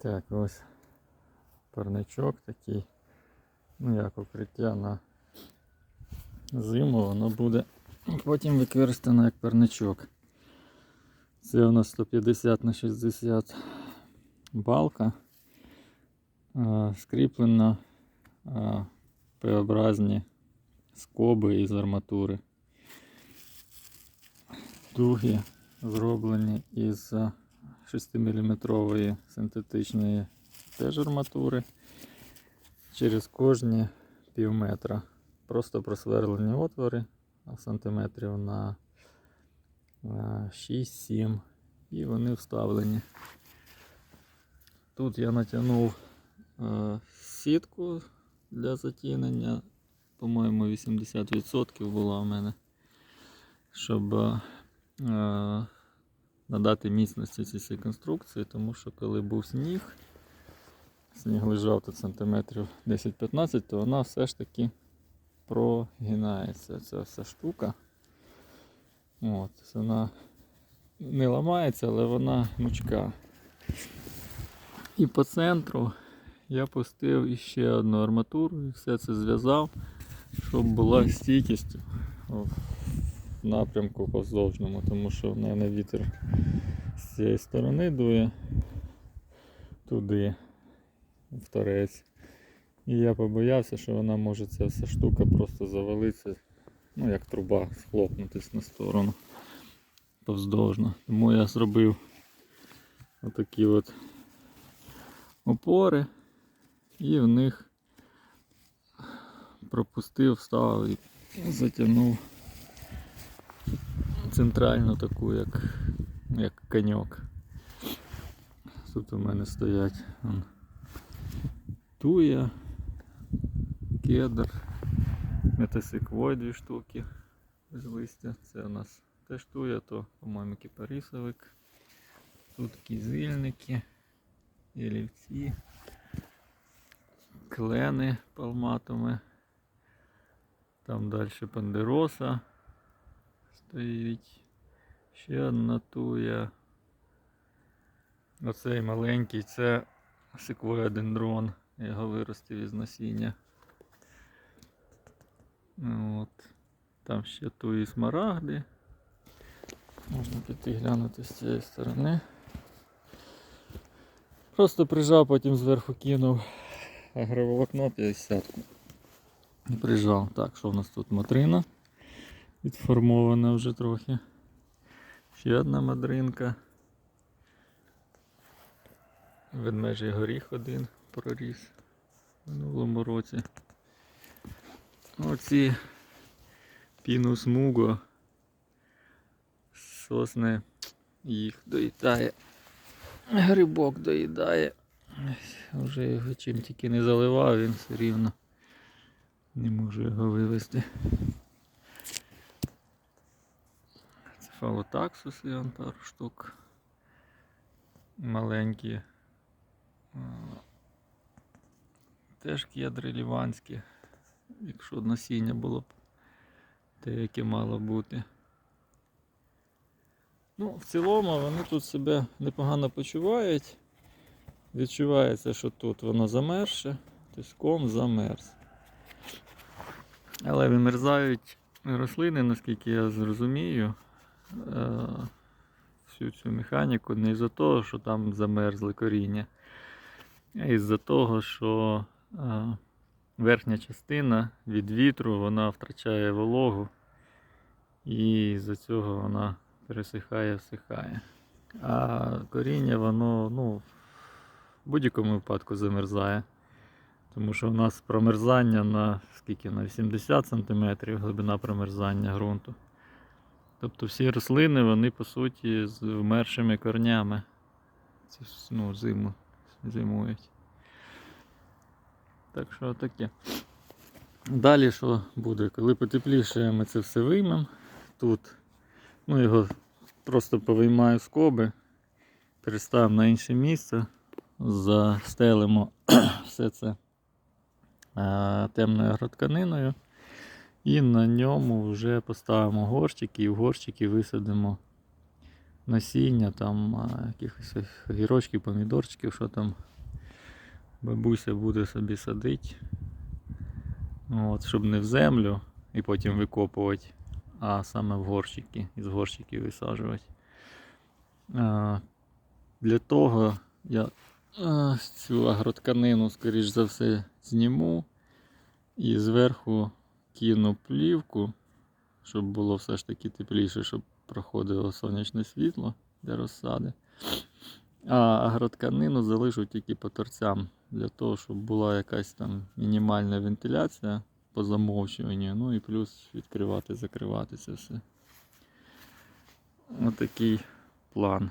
Так, ось парничок такий. Ну як укриття на зиму, воно буде потім використано як парничок. Це у нас 150 на 60 балка. Скріплена П-образні скоби із арматури. Дуги зроблені із 6-мм синтетичної теж арматури. Через кожні пів метра. Просто просверлені отвори сантиметрів на 6-7 і вони вставлені. Тут я натягнув е, сітку для затінення, по-моєму, 80% була в мене, щоб е, надати міцності цій конструкції, тому що коли був сніг, сніг лежав тут сантиметрів 10-15, то вона все ж таки прогинається. Ця вся штука. От, вона не ламається, але вона мучка. І по центру я пустив іще одну арматуру і все це зв'язав, щоб була стійкість в напрямку поздовжному, тому що в мене вітер з цієї сторони дує туди, в торець. І я побоявся, що вона може ця вся штука просто завалитися, ну як труба, схлопнутись на сторону повздовжно. Тому я зробив отакі от опори і в них пропустив, вставив і затягнув центральну таку, як, як коньок. Тут у мене стоять туя, кедр, метасиквой дві штуки без листя. Це у нас теж туя, то, по-моєму, кипарисовик. Тут кізильники, ялівці, клени палматуми. Там далі пандероса стоїть. Ще одна туя. Оцей маленький це секвоя-дендрон. Я його виростив із насіння. От. Там ще туї смарагди. Можна піти глянути з цієї сторони. Просто прижав, потім зверху кинув агроволокно 50. І прижав. Так, що в нас тут матрина відформована вже трохи. Ще одна мадринка. Ведмежий горіх один проріс в минулому році. Оці пінус муго. Сосни їх доїдає. Грибок доїдає. Вже його чим тільки не заливав, він все рівно не можу його вивезти. Цефалотаксуси вон пару штук. Маленькі. Теж кедри ліванські, якщо насіння було б те, яке мало бути. Ну, в цілому вони тут себе непогано почувають. Відчувається, що тут воно замерше, тобто ком замерз. Але вимерзають рослини, наскільки я зрозумію, всю цю механіку не із-за того, що там замерзли коріння, а із-за того, що е, верхня частина від вітру вона втрачає вологу і з-за цього вона пересихає, всихає. А коріння воно ну, в будь-якому випадку замерзає. Тому що у нас промерзання на скільки на 80 см глибина промерзання ґрунту. Тобто всі рослини, вони по суті з вмершими корнями. Це ну, зиму зимують. Так що таке. Далі що буде? Коли потепліше, ми це все виймемо. Тут ну, його просто повиймаю скоби, переставимо на інше місце, застелимо все це темною агротканиною. І на ньому вже поставимо горщики і в горщики висадимо насіння, там якихось огірочків, помідорчиків, що там бабуся буде собі садити. От, щоб не в землю і потім викопувати, а саме в горщики, із горщиків висаджувати. Для того я цю агротканину, скоріш за все, зніму і зверху кину плівку, щоб було все ж таки тепліше, щоб проходило сонячне світло для розсади. А агротканину залишу тільки по торцям, для того, щоб була якась там мінімальна вентиляція по замовчуванню, ну і плюс відкривати, закривати це все. Отакий план.